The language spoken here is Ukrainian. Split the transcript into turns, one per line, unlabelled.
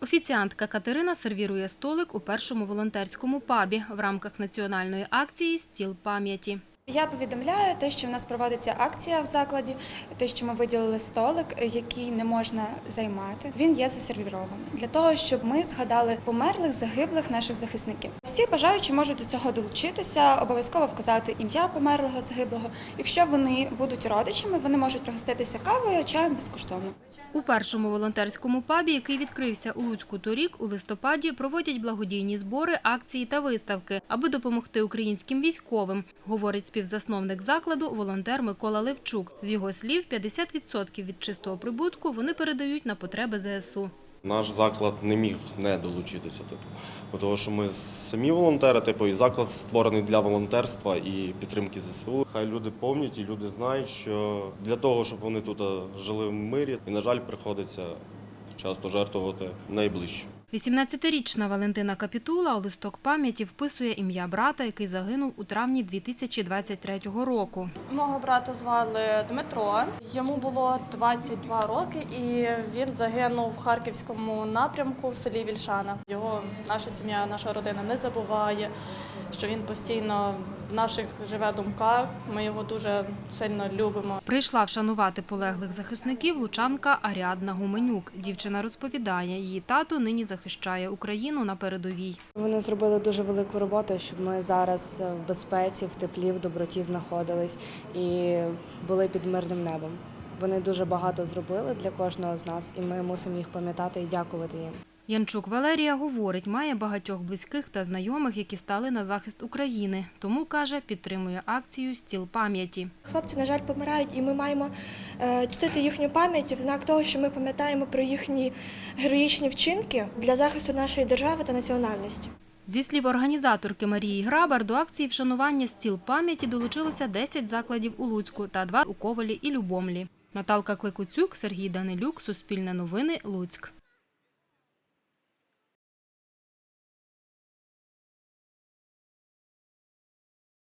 Офіціантка Катерина сервірує столик у першому волонтерському пабі в рамках національної акції Стіл пам'яті.
Я повідомляю те, що в нас проводиться акція в закладі, те, що ми виділили столик, який не можна займати. Він є засервірований для того, щоб ми згадали померлих, загиблих наших захисників. Всі бажаючі можуть до цього долучитися, обов'язково вказати ім'я померлого загиблого. Якщо вони будуть родичами, вони можуть пригоститися кавою, чаєм безкоштовно.
У першому волонтерському пабі, який відкрився у Луцьку торік, у листопаді проводять благодійні збори, акції та виставки, аби допомогти українським військовим, говорить співзасновник закладу волонтер Микола Левчук. З його слів, 50% від чистого прибутку вони передають на потреби ЗСУ.
Наш заклад не міг не долучитися, типу, того, що ми самі волонтери, типу, і заклад створений для волонтерства і підтримки ЗСУ. Хай люди помнять і люди знають, що для того, щоб вони тут е, жили в мирі, і на жаль, приходиться часто жертвувати найближчим.
18-річна Валентина Капітула у листок пам'яті вписує ім'я брата, який загинув у травні 2023 року.
Мого брата звали Дмитро. Йому було 22 роки, і він загинув в харківському напрямку в селі Вільшана. Його наша сім'я, наша родина не забуває, що він постійно в наших живе думках. Ми його дуже сильно любимо.
Прийшла вшанувати полеглих захисників лучанка Аріадна Гуменюк. Дівчина розповідає, її тато нині захищає Україну на передовій.
Вони зробили дуже велику роботу, щоб ми зараз в безпеці, в теплі, в доброті знаходились і були під мирним небом. Вони дуже багато зробили для кожного з нас, і ми мусимо їх пам'ятати і дякувати їм.
Янчук Валерія говорить, має багатьох близьких та знайомих, які стали на захист України. Тому каже, підтримує акцію Стіл пам'яті.
Хлопці, на жаль, помирають, і ми маємо е, чтити їхню пам'ять в знак того, що ми пам'ятаємо про їхні героїчні вчинки для захисту нашої держави та національності.
Зі слів організаторки Марії Грабар, до акції вшанування стіл пам'яті долучилося 10 закладів у Луцьку та 2 у Ковалі і Любомлі. Наталка Кликуцюк, Сергій Данилюк, Суспільне новини, Луцьк.